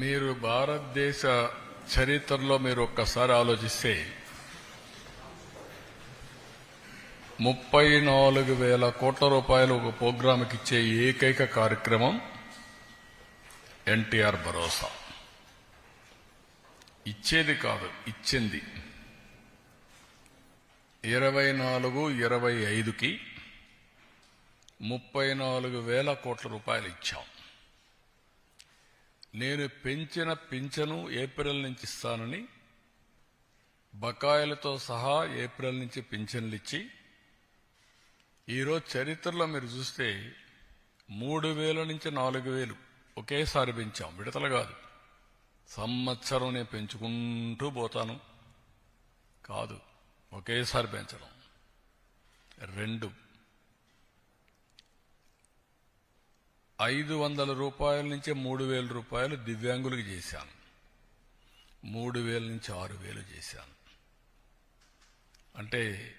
మీరు భారతదేశ చరిత్రలో మీరు ఒక్కసారి ఆలోచిస్తే ముప్పై నాలుగు వేల కోట్ల రూపాయలు ఒక ప్రోగ్రాంకి ఇచ్చే ఏకైక కార్యక్రమం ఎన్టీఆర్ భరోసా. ఇచ్చేది కాదు ఇచ్చింది. ఇరవై నాలుగు ఇరవై ఐదుకి ముప్పై నాలుగు వేల కోట్ల రూపాయలు ఇచ్చాం. నేను పెంచిన పింఛను ఏప్రిల్ నుంచి ఇస్తానని బకాయిలతో సహా ఏప్రిల్ నుంచి పింఛన్లు ఇచ్చి ఈరోజు చరిత్రలో మీరు చూస్తే మూడు వేల నుంచి నాలుగు వేలు ఒకేసారి పెంచాం. విడతలు కాదు. సంవత్సరం నేను పెంచుకుంటూ పోతాను. కాదు. ఒకేసారి పెంచడం రెండు. ఐదు వందల రూపాయల నుంచి మూడు వేల రూపాయలు దివ్యాంగులకు చేశాను. మూడు వేల నుంచి ఆరు వేలు చేశాను. అంటే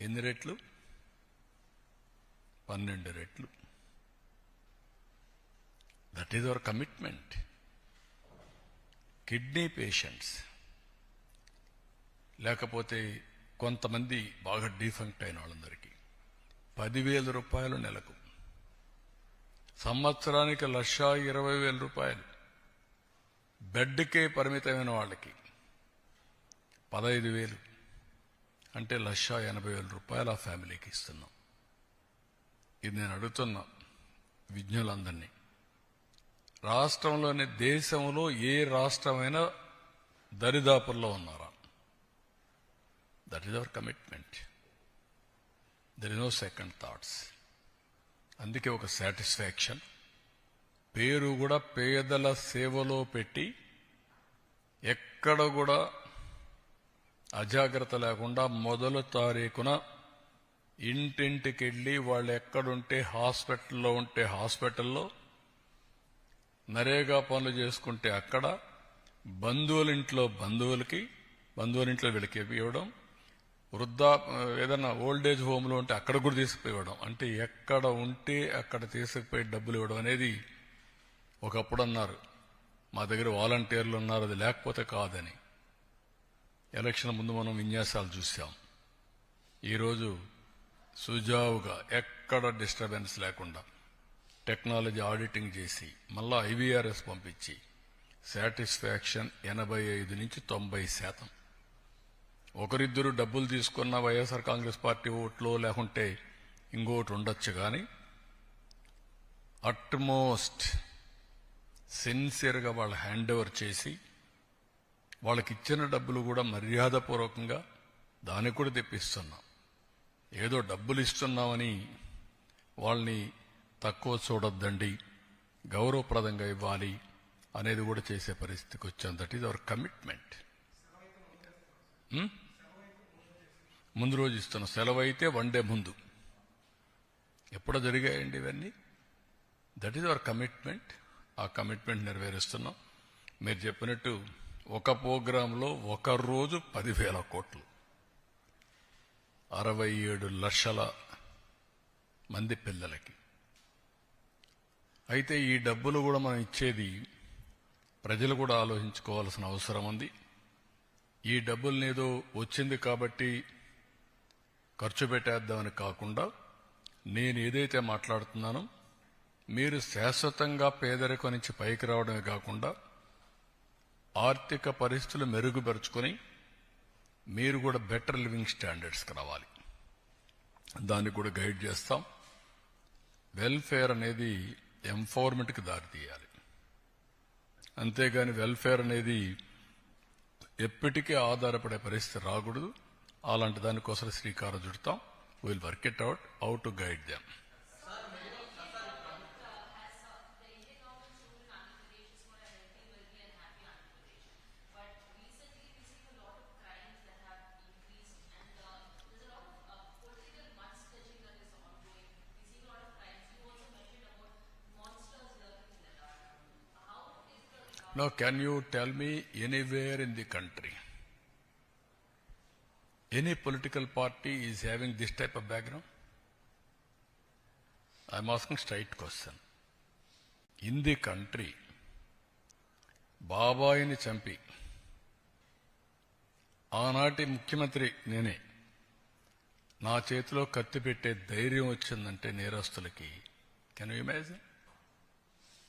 ఎన్ని రెట్లు? పన్నెండు రెట్లు. That is our commitment kidney patients లేకపోతే కొంతమంది బాగా డీఫంక్ట్ అయిన వాళ్ళందరికీ. పదివేల రూపాయలు నెలకు. సంవత్సరానికి లక్ష ఇరవై వేల రూపాయలు. బెడ్కే పరిమితమైన వాళ్ళకి పదహైదు వేలు. అంటే లక్ష ఎనభై వేల రూపాయలు ఆ ఫ్యామిలీకి ఇస్తున్నాం. ఇది నేను అడుగుతున్నా విజ్ఞులందరినీ. రాష్ట్రంలోని దేశంలో ఏ రాష్ట్రమైనా దరిదాపుల్లో ఉన్నారా? That is our commitment. There is no second thoughts. అందుకే ఒక సాటిస్ఫాక్షన్. పేరు కూడా పేదల సేవలో పెట్టి ఎక్కడ కూడా అజాగ్రత్త లేకుండా మొదలు తారీఖున ఇంటింటికి వెళ్ళి వాళ్ళు ఎక్కడుంటే హాస్పిటల్లో ఉంటే హాస్పిటల్లో నరేగా పనులు చేసుకుంటే అక్కడ బంధువులింట్లో బంధువులకి బంధువులింట్లో వీళ్ళకి ఇవ్వడం వృద్ధా ఏదైనా ఓల్డ్ ఏజ్ హోమ్లో ఉంటే అక్కడ కూడా తీసుకుపోయి ఇవ్వడం అంటే ఎక్కడ ఉంటే అక్కడ తీసుకుపోయి డబ్బులు ఇవ్వడం అనేది ఒకప్పుడు అన్నారు మా దగ్గర వాలంటీర్లు ఉన్నారు అది లేకపోతే కాదని. ఎలక్షన్ ముందు మనం విన్యాసాలు చూసాం. ఈరోజు సుజావుగా ఎక్కడ డిస్టర్బెన్స్ లేకుండా టెక్నాలజీ ఆడిటింగ్ చేసి మళ్ళా ఐవీఆర్ఎస్ పంపించి సాటిస్ఫాక్షన్ ఎనభై ఐదు నుంచి తొంభై శాతం. ఒకరిద్దరు డబ్బులు తీసుకున్న వైఎస్ఆర్ కాంగ్రెస్ పార్టీ ఓట్లో లేకుంటే ఇంకోటి ఉండొచ్చు కానీ అట్మోస్ట్ సిన్సియర్గా వాళ్ళు హ్యాండ్ ఓవర్ చేసి వాళ్ళకి ఇచ్చిన డబ్బులు కూడా మర్యాదపూర్వకంగా దానికి కూడా తెప్పిస్తున్నాం. ఏదో డబ్బులు ఇస్తున్నామని వాళ్ళని తక్కువ చూడొద్దండి గౌరవప్రదంగా ఇవ్వాలి అనేది కూడా చేసే పరిస్థితికి వచ్చాం దట్ ఈజ్ అవర్ కమిట్మెంట్ ముందు రోజు ఇస్తున్న సెలవు అయితే వన్ డే ముందు. ఎప్పుడో జరిగాయండి ఇవన్నీ? దట్ ఈజ్ అవర్ కమిట్మెంట్ ఆ కమిట్మెంట్ నెరవేరుస్తున్నాం. మీరు చెప్పినట్టు ఒక ప్రోగ్రాంలో ఒక రోజు పదివేల కోట్లు. అరవై ఏడు లక్షల మంది పిల్లలకి. అయితే ఈ డబ్బులు కూడా మనం ఇచ్చేది ప్రజలు కూడా ఆలోచించుకోవాల్సిన అవసరం ఉంది. ఈ డబ్బుల్నిదో వచ్చింది కాబట్టి ఖర్చు పెట్టేద్దామని కాకుండా నేను ఏదైతే మాట్లాడుతున్నానో మీరు శాశ్వతంగా పేదరికం నుంచి పైకి రావడమే కాకుండా ఆర్థిక పరిస్థితులు మెరుగుపరుచుకొని మీరు కూడా బెటర్ లివింగ్ స్టాండర్డ్స్కి రావాలి. దాన్ని కూడా గైడ్ చేస్తాం. వెల్ఫేర్ అనేది ఎంపవర్మెంట్కి దారితీయాలి. అంతేగాని వెల్ఫేర్ అనేది ఎప్పటికీ ఆధారపడే పరిస్థితి రాకూడదు. అలాంటి దానికోసం శ్రీకారం చుడతాం. Will work it out how to guide them Now, can you tell me anywhere in the country, any political party is having this type of background? I'm asking straight question. In the country, బాబాయిని చంపి ఆనాటి ముఖ్యమంత్రి నేనే నా చేతిలో కత్తి పెట్టే ధైర్యం వచ్చిందంటే నేరస్తులకి కెన్ యూ ఇమాజిన్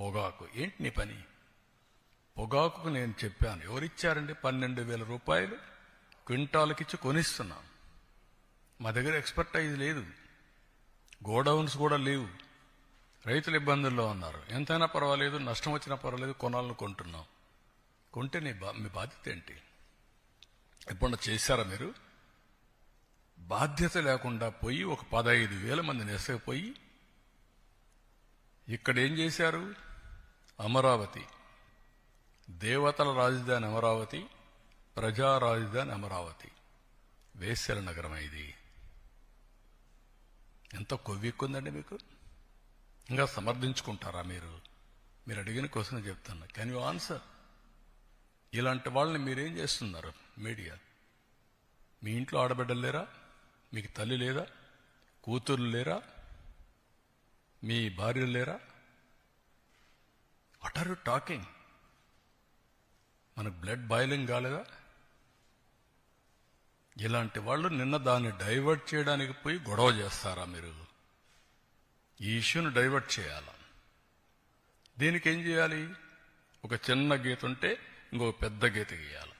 పొగాకు. ఏంటి నీ పని? పొగాకుకు నేను చెప్పాను. ఎవరిచ్చారండి? పన్నెండు వేల రూపాయలు క్వింటాలకిచ్చి కొనిస్తున్నాం. మా దగ్గర ఎక్స్పర్టైజ్ లేదు. గోడౌన్స్ కూడా లేవు. రైతులు ఇబ్బందుల్లో ఉన్నారు. ఎంతైనా పర్వాలేదు నష్టం వచ్చినా పర్వాలేదు కొనాలను కొంటున్నాం. కొంటే నీ బా మీ బాధ్యత ఏంటి? ఎప్పుడన్నా చేశారా మీరు? బాధ్యత లేకుండా పోయి ఒక పదహైదు వేల మందిని ఎసకపోయి ఇక్కడ ఏం చేశారు? అమరావతి. దేవతల రాజధాని అమరావతి ప్రజా రాజధాని అమరావతి. వేశ్యల నగరం ఇది. ఎంత కొవ్వెక్కుందండి మీకు? ఇంకా సమర్థించుకుంటారా మీరు? మీరు అడిగిన క్వశ్చన్ చెప్తున్నా కెన్ యూ ఆన్సర్ ఇలాంటి వాళ్ళని మీరేం చేస్తున్నారు మీడియా? మీ ఇంట్లో ఆడబిడ్డలు లేరా? మీకు తల్లి లేదా? కూతుర్లు లేరా? మీ భార్యలు లేరా? వాట్ ఆర్ యు టాకింగ్ మనకు బ్లడ్ బాయిలింగ్ కాలేదా? ఇలాంటి వాళ్ళు నిన్న దాన్ని డైవర్ట్ చేయడానికి పోయి గొడవ చేస్తారా మీరు? ఈ ఇష్యూను డైవర్ట్ చేయాలా? దీనికి ఏం చేయాలి? ఒక చిన్న గీత ఉంటే ఇంకో పెద్ద గీత గీయాలి?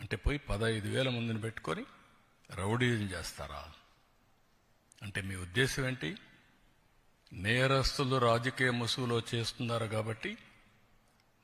అంటే పోయి పదహైదు వేల మందిని పెట్టుకొని రౌడీజం చేస్తారా? అంటే మీ ఉద్దేశం ఏంటి? నేరస్తులు రాజకీయ ముసుగులో చేస్తున్నారు కాబట్టి